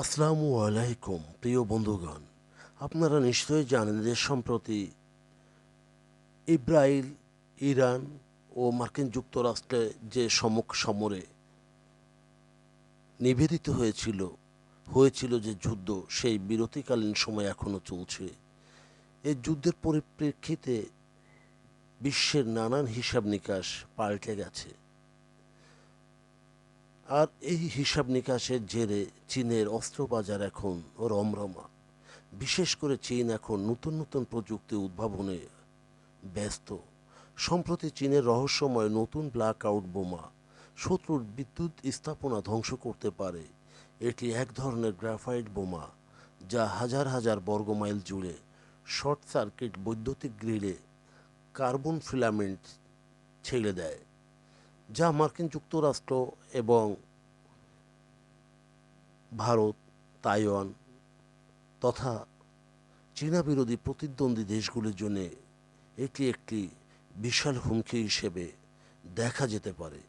আসসালামু আলাইকুম, প্রিয় বন্ধুগণ। আপনারা নিশ্চয়ই জানেন যে সম্প্রতি ইসরায়েল ইরান ও মার্কিন যুক্তরাষ্ট্রে যে সমক সমরে নিবেদিত হয়েছিল হয়েছিল যে যুদ্ধ, সেই বিরতিকালীন সময় এখনও চলছে। এই যুদ্ধের পরিপ্রেক্ষিতে বিশ্বের নানান হিসাব নিকাশ পাল্টে গেছে। আর এই হিসাব নিকাশের জেরে চীনের অস্ত্র বাজার এখন রমরমা। বিশেষ করে চীন এখন নতুন নতুন প্রযুক্তি উদ্ভাবনে ব্যস্ত। সম্প্রতি চীনের রহস্যময় নতুন ব্ল্যাক আউট বোমা শত্রুর বিদ্যুৎ স্থাপনা ধ্বংস করতে পারে। এটি এক ধরনের গ্রাফাইট বোমা যা হাজার হাজার বর্গমাইল জুড়ে শর্ট সার্কিট বৈদ্যুতিক গ্রিডে কার্বন ফিলামেন্ট ছেড়ে দেয়, যা মার্কিন যুক্তরাষ্ট্র এবং ভারত, তাইওয়ান তথা চীনা বিরোধী প্রতিদ্বন্দ্বী দেশগুলির জন্য এটি একটি বিশাল হুমকি হিসেবে দেখা যেতে পারে।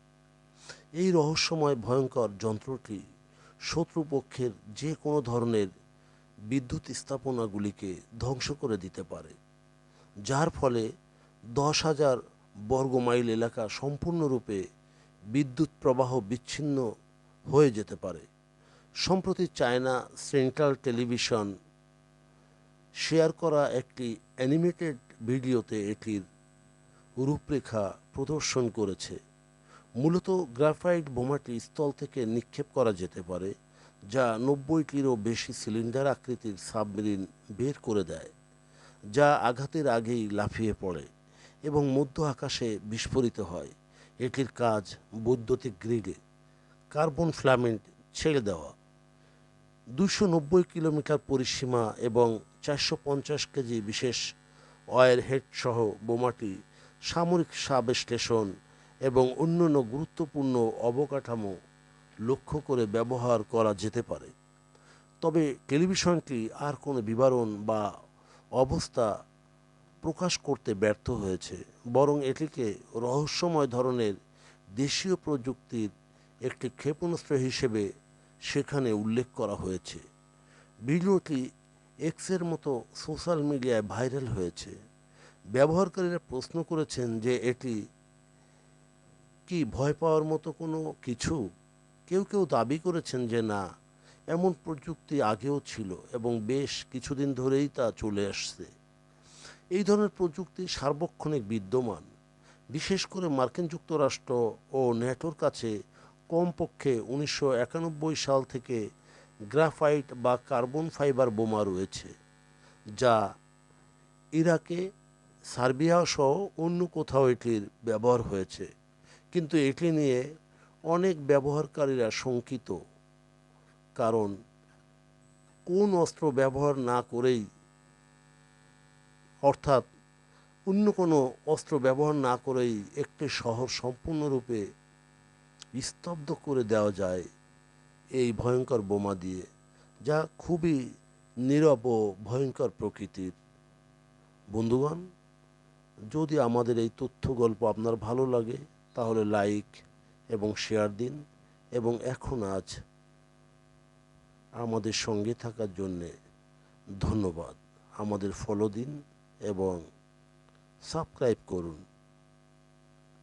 এই রহস্যময় ভয়ঙ্কর যন্ত্রটি শত্রুপক্ষের যে কোনো ধরনের বিদ্যুৎ স্থাপনাগুলিকে ধ্বংস করে দিতে পারে, যার ফলে দশ হাজার বর্গমাইল এলাকা সম্পূর্ণরূপে বিদ্যুৎ প্রবাহ বিচ্ছিন্ন হয়ে যেতে পারে। সম্প্রতি চায়না সেন্ট্রাল টেলিভিশন শেয়ার করা একটি অ্যানিমেটেড ভিডিওতে এটির রূপরেখা প্রদর্শন করেছে। মূলত গ্রাফাইট বোমাটি স্থল থেকে নিক্ষেপ করা যেতে পারে, যা নব্বইটিরও বেশি সিলিন্ডার আকৃতির সাবমেরিন বের করে দেয়, যা আঘাতের আগেই লাফিয়ে পড়ে এবং মধ্য আকাশে বিস্ফোরিত হয়। এটির কাজ বৈদ্যুতিক গ্রিডে কার্বন ফ্ল্যামেন্ট ছেড়ে দেওয়া। দুশো নব্বই কিলোমিটার পরিসীমা এবং চারশো পঞ্চাশ কেজি বিশেষ অয়ের হেড সহ বোমাটি সামরিক সাবস্টেশন এবং অন্যান্য গুরুত্বপূর্ণ অবকাঠামো লক্ষ্য করে ব্যবহার করা যেতে পারে। তবে টেলিভিশনটি আর কোনো বিবরণ বা অবস্থা প্রকাশ করতে ব্যর্থ হয়েছে, বরং এটিকে রহস্যময় ধরনের দেশীয় প্রযুক্তির একটি ক্ষেপণাস্ত্র হিসেবে সেখানে উল্লেখ করা হয়েছে। ভিডিওটি এক্সের মতো সোশ্যাল মিডিয়ায় ভাইরাল হয়েছে। ব্যবহারকারীরা প্রশ্ন করেছেন যে এটি কি ভয় পাওয়ার মতো কোনো কিছু? কেউ কেউ দাবি করেছেন যে না, এমন প্রযুক্তি আগেও ছিল এবং বেশ কিছুদিন ধরেই তা চলে আসছে। এই ধরনের প্রযুক্তি সার্বক্ষণিক বিদ্যমান। বিশেষ করে মার্কিন যুক্তরাষ্ট্র ও ন্যাটোর কাছে কমপক্ষে উনিশশো একানব্বই সাল থেকে গ্রাফাইট বা কার্বন ফাইবার বোমা রয়েছে, যা ইরাকে, সার্বিয়া সহ অন্য কোথাও এটির ব্যবহার হয়েছে। কিন্তু এটি নিয়ে অনেক ব্যবহারকারীরা শঙ্কিত, কারণ কোন অস্ত্র ব্যবহার না করেই, অর্থাৎ অন্য কোনো অস্ত্র ব্যবহার না করেই একটি শহর সম্পূর্ণরূপে স্তব্ধ করে দেওয়া যায় এই ভয়ঙ্কর বোমা দিয়ে, যা খুবই নীরব ও ভয়ঙ্কর প্রকৃতির। বন্ধুগণ, যদি আমাদের এই তথ্য গল্প আপনার ভালো লাগে, তাহলে লাইক এবং শেয়ার দিন এবং এখন আজ আমাদের সঙ্গে থাকার জন্যে ধন্যবাদ। আমাদের ফলো দিন এবং সাবস্ক্রাইব করুন।